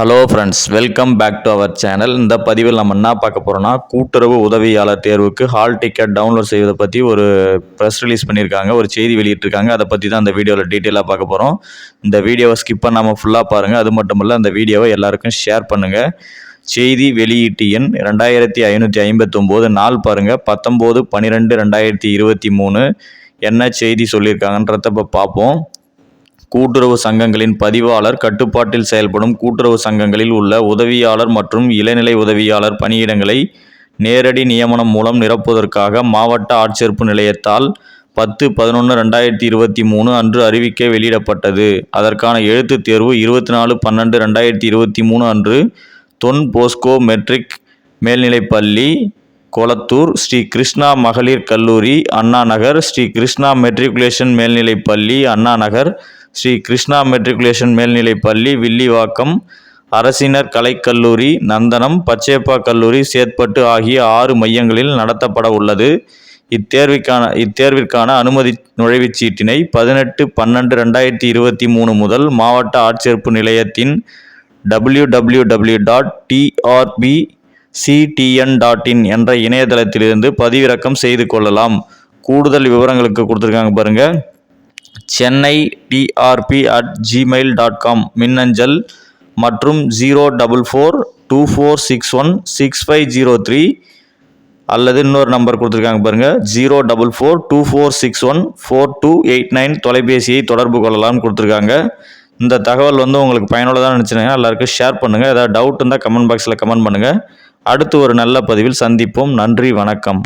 Hello friends welcome back to our channel இந்த பதிவில் நம்ம என்ன பார்க்க போகிறோம்னா கூட்டுறவு உதவியாளர் தேர்வுக்கு ஹால் டிக்கெட் டவுன்லோட் செய்வதை பற்றி ஒரு ப்ரெஸ் ரிலீஸ் பண்ணியிருக்காங்க ஒரு செய்தி வெளியிட்டிருக்காங்க. அதை பற்றி தான் அந்த வீடியோவில் டீட்டெயிலாக பார்க்க போகிறோம் இந்த வீடியோவை ஸ்கிப் பண்ணாமல் ஃபுல்லாக பாருங்கள் அது மட்டும் இல்லை அந்த வீடியோவை எல்லாருக்கும் ஷேர் பண்ணுங்கள் செய்தி வெளியீட்டு எண் ரெண்டாயிரத்தி ஐநூற்றி ஐம்பத்தொம்போது. நாள் பாருங்கள் பத்தொம்போது பன்னிரெண்டு ரெண்டாயிரத்தி இருபத்தி மூணு. என்ன செய்தி சொல்லியிருக்காங்கன்றத இப்போ பார்ப்போம். கூட்டுறவு சங்கங்களின் பதிவாளர் கட்டுப்பாட்டில் செயல்படும் கூட்டுறவு சங்கங்களில் உள்ள உதவியாளர் மற்றும் இளநிலை உதவியாளர் பணியிடங்களை நேரடி நியமனம் மூலம் நிரப்புவதற்காக மாவட்ட ஆட்சேர்ப்பு நிலையத்தால் பத்து பதினொன்று ரெண்டாயிரத்தி இருபத்தி மூணு அன்று அறிவிக்கை வெளியிடப்பட்டது. அதற்கான எழுத்துத் தேர்வு இருபத்தி நாலு பன்னெண்டு ரெண்டாயிரத்தி இருபத்தி மூணு அன்று தொன் போஸ்கோ மெட்ரிக் மேல்நிலைப்பள்ளி கொளத்தூர் ஸ்ரீ கிருஷ்ணா மகளிர் கல்லூரி அண்ணா நகர் ஸ்ரீ கிருஷ்ணா மெட்ரிகுலேஷன் மேல்நிலைப்பள்ளி அண்ணா நகர் ஸ்ரீ கிருஷ்ணா மெட்ரிகுலேஷன் மேல்நிலைப் பள்ளி வில்லிவாக்கம். அரசினர் கலைக்கல்லூரி நந்தனம் பச்சேப்பா கல்லூரி சேத்பட்டு ஆகிய ஆறு மையங்களில் நடத்தப்பட உள்ளது. இத்தேர்விற்கான இத்தேர்விற்கான அனுமதி நுழைவுச் சீட்டினை பதினெட்டு பன்னெண்டு ரெண்டாயிரத்தி இருபத்தி மூணு முதல் மாவட்ட ஆட்சேர்ப்பு நிலையத்தின் W W W dot TRP CDN dot in என்ற இணையதளத்திலிருந்து பதிவிறக்கம் செய்து கொள்ளலாம். கூடுதல் விவரங்களுக்கு கொடுத்துருக்காங்க பாருங்கள் Chennai TRP at Gmail dot com மின்னஞ்சல் மற்றும் zero double four two four six one six five zero three அல்லது இன்னொரு நம்பர் கொடுத்துருக்காங்க பாருங்கள் zero double four two four six one four two eight nine தொலைபேசியை தொடர்பு கொள்ளலாம்னு கொடுத்துருக்காங்க. இந்த தகவல் வந்து உங்களுக்கு பயனுள்ளதாக நினச்சிங்கன்னா எல்லாருக்கும் ஷேர் பண்ணுங்கள் ஏதாவது டவுட் இருந்தால் கமெண்ட் பாக்ஸில் கமெண்ட் பண்ணுங்கள் அடுத்து ஒரு நல்ல பதிவில் சந்திப்போம். நன்றி வணக்கம்.